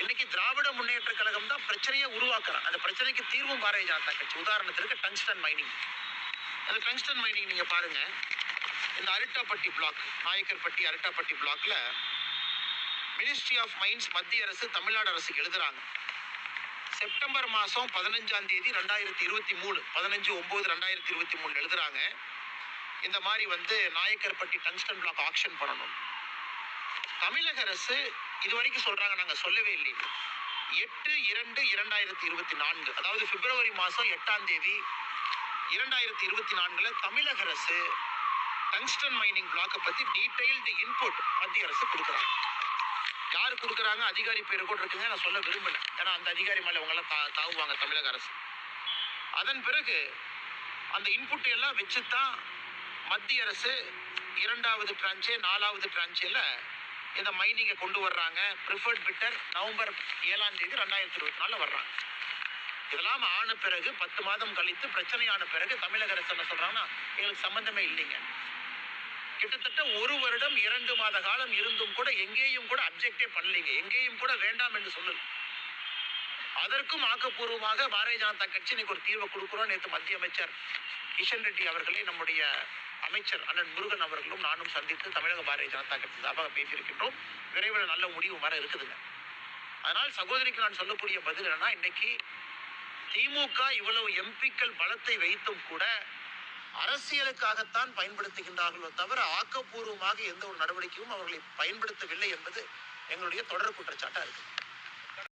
இன்னைக்கு திராவிட முன்னேற்ற கழகம் தான் பிரச்சனையை உருவாக்குறாங்க அந்த பிரச்சனைக்கு தீர்வும் பாரதிய ஜனதா கட்சி. உதாரணத்திற்கு டங்ஸ்டன் மைனிங். அந்த டங்ஸ்டன் மைனிங் நீங்க பாருங்க. இந்த அரிட்டாப்பட்டி பிளாக் நாயக்கர்பட்டி அரிட்டாப்பட்டி பிளாக்ல மினிஸ்ட்ரி ஆஃப் மைன்ஸ் மத்திய அரசு தமிழ்நாடு அரசுக்கு எழுதுறாங்க. செப்டம்பர் மாதம் பதினஞ்சாம் தேதி ரெண்டாயிரத்தி இருபத்தி மூணு பதினஞ்சு ஒம்பது ரெண்டாயிரத்தி இருபத்தி மூணு எழுதுறாங்க. இந்த மாதிரி வந்து நாயக்கர்பட்டி டங்ஸ்டன் பிளாக் ஆக்ஷன் பண்ணணும். தமிழக அரசு இது வரைக்கும் சொல்றாங்க நாங்க சொல்லவே இல்லை எட்டு இரண்டு இரண்டாயிரத்தி இருபத்தி நான்கு அதாவது பிப்ரவரி மாதம் எட்டாம் தேதி இரண்டாயிரத்தி இருபத்தி நான்குல தமிழக அரசு டங்ஸ்டன் மைனிங் பிளாக்கை பத்தி டீடைல்டு இன்புட் மத்திய அரசு கொடுக்குறாங்க. யார் கொடுக்குறாங்க? அதிகாரி பேர் கூட இருக்குங்க நான் சொல்ல விரும்பல. ஏன்னா அந்த அதிகாரி மேலே இவங்கெல்லாம் தா தாவுவாங்க தமிழக அரசு. அதன் பிறகு அந்த இன்புட் எல்லாம் வச்சு தான் மத்திய அரசு இரண்டாவது டிரான்ச்சே நாலாவது டிரான்ச்சேல இந்த மைனிங்கை கொண்டு வர்றாங்க. ப்ரிஃபர்ட் பிட்டர் நவம்பர் ஏழாம் தேதி ரெண்டாயிரத்தி இருபத்தி நாலில் வர்றாங்க. இதெல்லாம் ஆன பிறகு பத்து மாதம் கழித்து பிரச்சனையான பிறகு தமிழக அரசு என்ன சொல்றாங்கன்னா எங்களுக்கு சம்பந்தமே இல்லைங்க. கிட்டத்தட்ட ஒரு வருடம் இரண்டு மாத காலம் இருந்தும் கூட எங்கேயும் கூட அப்ஜெக்டே பண்ணலைங்க. எங்கேயும் கூட வேண்டாம் என்று சொல்லல. அதற்கும் ஆக்கப்பூர்வமாக பாரதிய ஜனதா கட்சி இன்னைக்கு ஒரு தீர்வை கொடுக்குறோம். நேற்று மத்திய அமைச்சர் கிஷன் ரெட்டி அவர்களே நம்முடைய அமைச்சர் அண்ணன் முருகன் அவர்களும் நானும் சந்தித்து தமிழக பாரதிய ஜனதா கட்சி சார்பாக பேசியிருக்கின்றோம். விரைவில் நல்ல முடிவு வர இருக்குதுங்க. அதனால் சகோதரிக்கு நான் சொல்லக்கூடிய பதில் என்னன்னா இன்னைக்கு திமுக இவ்வளவு எம்பிக்கள் பலத்தை வைத்தும் கூட அரசியலுக்காகத்தான் பயன்படுத்துகின்றார்களோ தவிர ஆக்கப்பூர்வமாக எந்த ஒரு நடவடிக்கையும் அவர்களை பயன்படுத்தவில்லை என்பது எங்களுடைய தொடர் குற்றச்சாட்டாக இருக்குது.